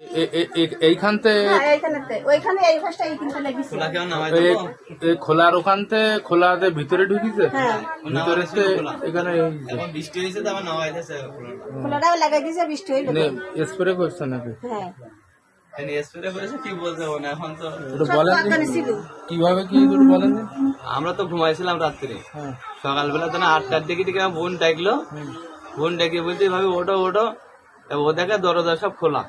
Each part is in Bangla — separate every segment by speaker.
Speaker 1: এ- এ- এ- এইখানতে
Speaker 2: হ্যাঁ
Speaker 1: খোলার ওখানতে খোলাতে ভিতরে ঢুকিছে?
Speaker 2: হ্যাঁ।
Speaker 1: ভিতরে এখানে
Speaker 3: বৃষ্টি হয়েছে তো আমার নামাই দিয়েছে
Speaker 2: খোলাটাও লাগাই দিয়েছে বৃষ্টি হইল
Speaker 1: স্প্রে করছে নাকি?
Speaker 2: হ্যাঁ।
Speaker 3: কি বলতে হবে না এখন তো
Speaker 1: একটু
Speaker 2: সব
Speaker 1: বলেন
Speaker 2: বাগানে ছিল।
Speaker 1: কীভাবে কি বলেন
Speaker 3: আমরা তো ঘুমাইছিলাম রাত্রে।
Speaker 1: হ্যাঁ।
Speaker 3: সকালবেলা তো না আটটার দিকে দিকে বোন ডাকলো। বোন ডেকে বলতে ভাবি ওটো ওটো ও দেখে দরজা সব খোলা।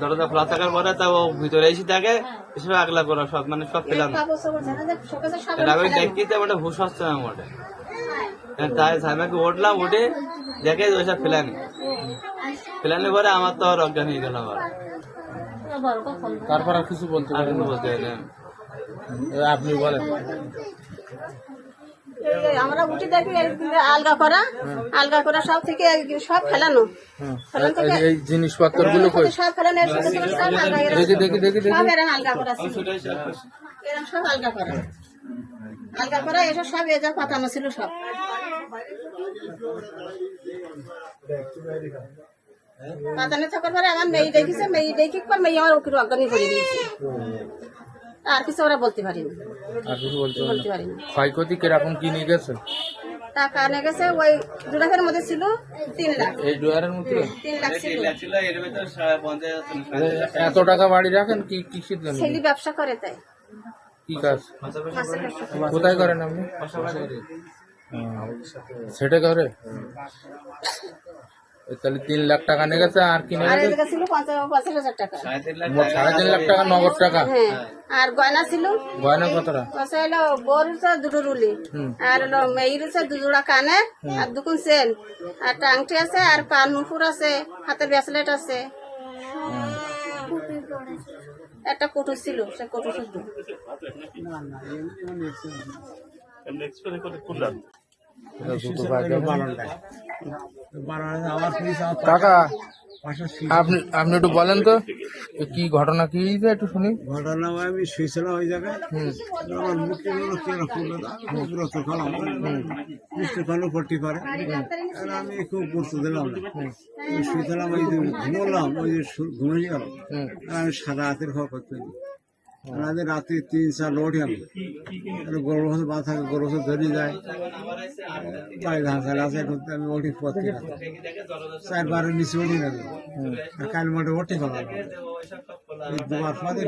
Speaker 3: দরজা খোলা থাকার পরে তা ও ভিতরে এসে থাকে এসব আগলা করা সব মানে সব পেলাম আমি দেখি তো আমার হুশ হচ্ছে না মোটে তাই সাইমাকে উঠলাম উঠে দেখে ওইসব ফেলানি ফেলানি পরে আমার তো আর অজ্ঞান হয়ে গেল আমার।
Speaker 1: তারপর আর কিছু বলতে পারেন
Speaker 3: বলতে।
Speaker 1: আপনি বলেন।
Speaker 2: আমরা উঠে দেখি আলগা করা আলগা করা সব থেকে সব ফেলানো।
Speaker 1: হ্যাঁ এই- জিনিসপত্রগুলো
Speaker 2: সব ফেলানো সব আলগা এরকম-
Speaker 1: দেখি দেখি দেখি দেখি।
Speaker 2: সব এরকম আলগা করা ছিল। এরকম সব আলগা করা। আলগা করা এসব সব এ যা পাতানো ছিল সব। পাতানো থাকার পরে আমার মেয়ে দেখিছে মেয়ে দেখি পর মেয়ে আমার উকিল অজ্ঞানী করে দিয়েছে। আর কিছু ওরা বলতে পারিনি।
Speaker 1: আর কিছু বলতে
Speaker 2: বলতে পারিনি।
Speaker 1: ক্ষয়ক্ষতি কীরকম কি নিয়ে গেছে?
Speaker 2: টাকা নিয়ে গেছে? ওই লাখের মধ্যে ছিল তিন লাখ।
Speaker 1: এই ডুয়ারের মধ্যে?
Speaker 2: তিন লাখ ছিল।
Speaker 1: এত টাকা বাড়ি রাখেন কি কিসের জন্য?
Speaker 2: ছেলে ব্যবসা করে তাই।
Speaker 1: কি কাজ। কোথায় করেন আপনি? সেটা করে তাহলে তিন লাখ টাকা নিয়ে গেছে আর কিনে গেছে?
Speaker 2: ছিল হাজার টাকা।
Speaker 3: সাড়ে তিন লাখ
Speaker 1: টাকা নগদ টাকা?
Speaker 2: হ্যাঁ আর গয়না ছিল?
Speaker 1: গয়না কতটা?
Speaker 2: কষা হলো বোর দুটো রুলি। আর হলো মেয়ের দু জোড়া কানে আর দুকুন সেন আর একটা আংটি আছে আর কান নুপুর আছে হাতের ব্রেসলেট আছে। একটা কটু ছিল সে কটু শুদ্ধ
Speaker 1: এটা দুটো। কাকা আপনি আপনি একটু বলেন তো কি ঘটনা কি একটু শুনি।
Speaker 4: ঘটনা আমি শুয়েছিলাম ওই জায়গায়।
Speaker 1: হুম।
Speaker 4: আমার মুখে বলল কেন খুললো না পুরো তো খালাম মিষ্টি খালো পট্টি করে। আমি খুব গুরুত্ব দিলাম না। শুয়েছিলাম ওই যে ঘুমলাম ওই যে ঘুমিয়ে গেল আর আমি সারা রাতের খাওয়া করতে দিই। রাতে রাতে তিন চার লোট আমি। গরু বাঁধা থাকে গরু ধরে যায়। বাড়ি ধান চাল আছে করতে আমি ওটি পড়তে চারবারের নিচে ওঠি না কাল মোটে দুবার পরে